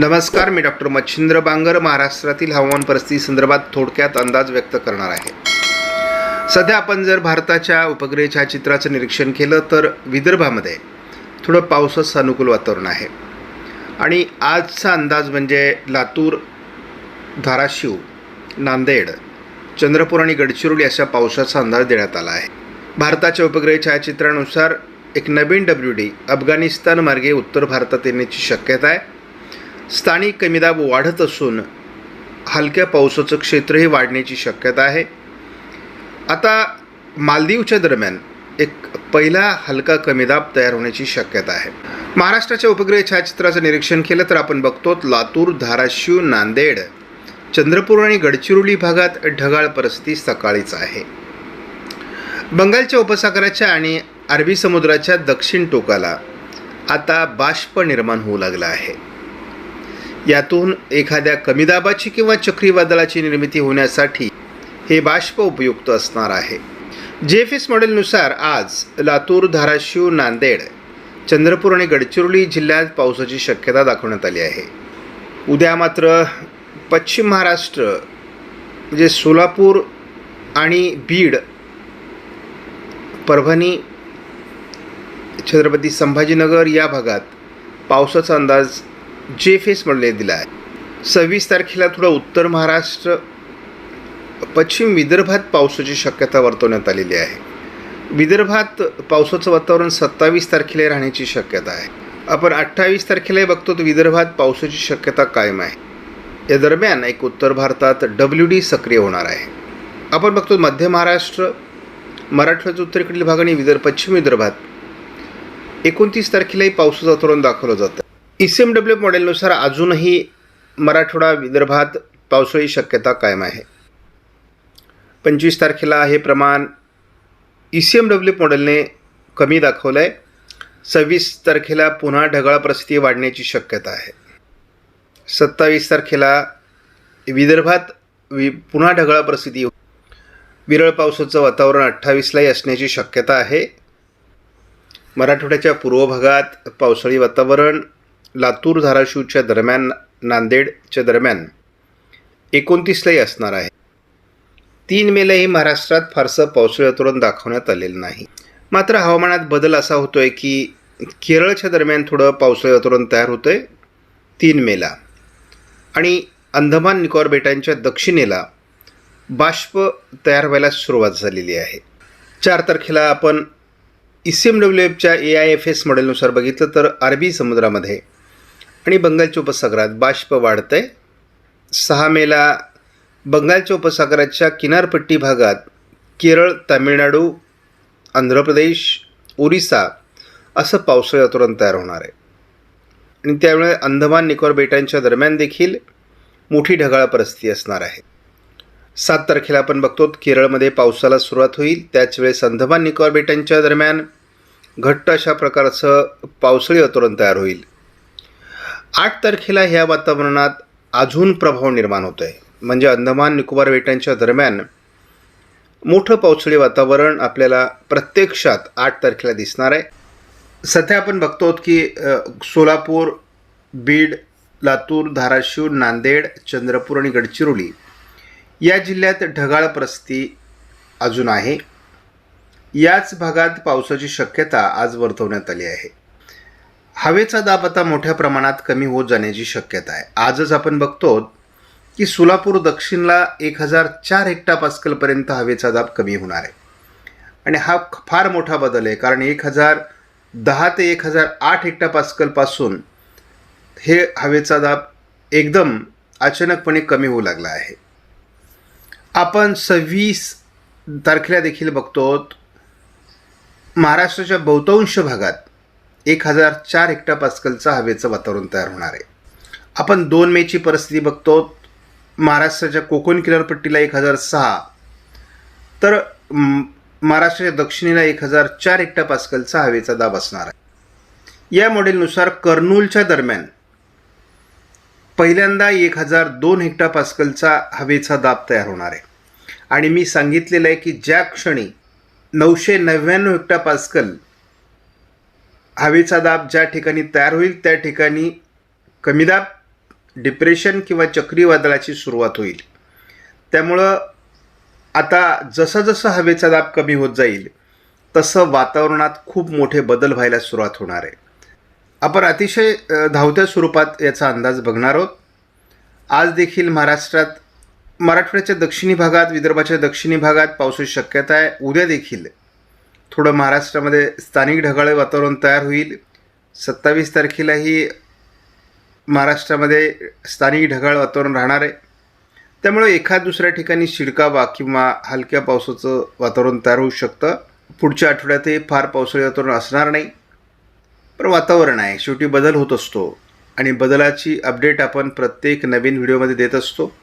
नमस्कार मी डॉक्टर मच्छिंद्र बांगर महाराष्ट्रातील हवामान परिस्थिती संदर्भात थोडक्यात अंदाज व्यक्त करणार आहे. सध्या आपण जर भारताच्या उपग्रह छायाचित्राचं निरीक्षण केलं तर विदर्भामध्ये थोडं पावसाचं अनुकूल वातावरण आहे. आणि आजचा अंदाज म्हणजे लातूर धाराशिव नांदेड चंद्रपूर आणि गडचिरोली अशा पावसाचा अंदाज देण्यात आला आहे. भारताच्या उपग्रह छायाचित्रानुसार एक नवीन डब्ल्यू डी अफगाणिस्तान मार्गे उत्तर भारतात येण्याची शक्यता आहे. स्थानिक कमीदाब वाढत असून हलक्या पावसाचं क्षेत्रही वाढण्याची शक्यता आहे. आता मालदीवच्या दरम्यान एक पहिला हलका कमीदाब तयार होण्याची शक्यता आहे. महाराष्ट्राच्या उपग्रह छायाचित्राचं निरीक्षण केलं तर आपण बघतो लातूर धाराशिव नांदेड चंद्रपूर आणि गडचिरोली भागात ढगाळ परिस्थिती सकाळीच आहे. बंगालच्या उपसागराच्या आणि अरबी समुद्राच्या दक्षिण टोकाला आता बाष्प निर्माण होऊ लागला आहे. यातून एखाद्या कमी दाबाची किंवा चक्रीवादळाची निर्मिती होण्यासाठी हे बाष्प उपयुक्त असणार आहे. जे एफ एस मॉडेलनुसार आज लातूर धाराशिव नांदेड चंद्रपूर आणि गडचिरोली जिल्ह्यात पावसाची शक्यता दाखवण्यात आली आहे. उद्या मात्र पश्चिम महाराष्ट्र म्हणजे सोलापूर आणि बीड परभणी छत्रपती संभाजीनगर या भागात पावसाचा अंदाज जे फेस म्हणले दिला आहे. सव्वीस तारखेला थोडं उत्तर महाराष्ट्र पश्चिम विदर्भात पावसाची शक्यता वर्तवण्यात आलेली आहे. विदर्भात पावसाचं वातावरण सत्तावीस तारखेला राहण्याची शक्यता आहे. आपण अठ्ठावीस तारखेलाही बघतो तर विदर्भात पावसाची शक्यता कायम आहे. या दरम्यान एक उत्तर भारतात डब्ल्यू डी सक्रिय होणार आहे. आपण बघतो मध्य महाराष्ट्र मराठवाड्याच्या उत्तरेकडील भाग आणि विदर्भ पश्चिम विदर्भात एकोणतीस तारखेलाही पावसाचं वातावरण दाखवलं जातं. ई सी एम डब्ल्यू मॉडेलनुसार अजूनही मराठवाडा विदर्भात पावसाळी शक्यता कायम आहे. पंचवीस तारखेला हे प्रमाण ई सी एम डब्ल्यू मॉडेलने कमी दाखवलं आहे सव्वीस तारखेला पुन्हा ढगाळ परिस्थिती वाढण्याची शक्यता आहे. सत्तावीस तारखेला विदर्भात वि पुन्हा ढगाळ परिस्थिती विरळ पावसाचं वातावरण अठ्ठावीसलाही असण्याची शक्यता आहे. मराठवाड्याच्या पूर्व भागात पावसाळी वातावरण लातूर धाराशिवच्या दरम्यान नांदेडच्या दरम्यान एकोणतीसलाही असणार आहे. तीन मेलाही महाराष्ट्रात फारसं पावसाळी वातावरण दाखवण्यात आलेलं नाही. मात्र हवामानात बदल असा होतो आहे की केरळच्या दरम्यान थोडं पावसाळी वातावरण तयार होतं आहे तीन मेला आणि अंदमान निकोबार बेटांच्या दक्षिणेला बाष्प तयार व्हायला सुरुवात झालेली आहे. चार तारखेला आपण ई सी एम डब्ल्यू एफच्या ए आय एफ एस मॉडेलनुसार बघितलं तर अरबी समुद्रामध्ये आणि बंगालच्या उपसागरात बाष्प वाढतं आहे सहा मेला बंगालच्या उपसागराच्या किनारपट्टी भागात केरळ तामिळनाडू आंध्र प्रदेश ओरिसा असं पावसाळी वातावरण तयार होणार आहे. आणि त्यामुळे अंदमान निकोबार बेटांच्या दरम्यान देखील मोठी ढगाळ परिस्थिती असणार आहे. सात तारखेला आपण बघतो केरळमध्ये पावसाला सुरुवात होईल. त्याच वेळेस अंदमान निकोबार बेटांच्या दरम्यान घट्ट अशा प्रकारचं पावसाळी वातावरण तयार होईल. आठ तारखेला ह्या वातावरणात अजून प्रभाव निर्माण होतो आहे म्हणजे अंदमान निकोबार बेटांच्या दरम्यान मोठं पावसाळी वातावरण आपल्याला प्रत्यक्षात आठ तारखेला दिसणार आहे. सध्या आपण बघतो की सोलापूर बीड लातूर धाराशिव नांदेड चंद्रपूर आणि गडचिरोली या जिल्ह्यात ढगाळ परिस्थिती अजून आहे. याच भागात पावसाची शक्यता आज वर्तवण्यात आली आहे. हवेचा दाब आता मोठ्या प्रमाणात कमी होत जाण्याची शक्यता आहे. आजच आपण बघतो की सोलापूर दक्षिणला एक हजार चार हेक्टा पास्कलपर्यंत हवेचा दाब कमी होणार आहे. आणि हा फार मोठा बदल आहे कारण एक हजार दहा ते एक हजार आठ हेक्टा पास्कलपासून हे हवेचा दाब एकदम अचानकपणे कमी होऊ लागला आहे. आपण सव्वीस तारखेला देखील बघतो महाराष्ट्राच्या बहुतांश भागात एक हजार चार हेक्टर पास्कलचं हवेचं वातावरण तयार होणार आहे. आपण दोन मेची परिस्थिती बघतो. महाराष्ट्राच्या कोकण किनारपट्टीला एक हजार सहा. तर महाराष्ट्राच्या दक्षिणेला एक हजार चार हेक्टर पास्कलचा हवेचा दाब असणार आहे. या मॉडेलनुसार कर्नूलच्या दरम्यान पहिल्यांदा एक हजार दोन हेक्टर पास्कलचा हवेचा दाब तयार होणार आहे. आणि मी सांगितलेलं आहे की ज्या क्षणी नऊशे नव्याण्णव हेक्टर पास्कल हवेचा दाब ज्या ठिकाणी तयार होईल त्या ठिकाणी कमी दाब डिप्रेशन किंवा चक्रीवादळाची सुरुवात होईल. त्यामुळं आता जसं जसं हवेचा दाब कमी होत जाईल तसं वातावरणात खूप मोठे बदल व्हायला सुरुवात होणार आहे. आपण अतिशय धावत्या स्वरूपात याचा अंदाज बघणार आहोत. आज देखील महाराष्ट्रात मराठवाड्याच्या दक्षिणी भागात विदर्भाच्या दक्षिणी भागात पावसाची शक्यता आहे. उद्या देखील थोडं महाराष्ट्रामध्ये स्थानिक ढगाळ वातावरण तयार होईल. सत्तावीस तारखेलाही महाराष्ट्रामध्ये स्थानिक ढगाळ वातावरण राहणार आहे. त्यामुळे एखाद दुसऱ्या ठिकाणी शिडकावा किंवा हलक्या पावसाचं वातावरण तयार होऊ शकतं. पुढच्या आठवड्यातही फार पावसाळी वातावरण असणार नाही. पण वातावरण आहे. शेवटी बदल होत असतो. आणि बदलाची अपडेट आपण प्रत्येक नवीन व्हिडिओमध्ये देत असतो.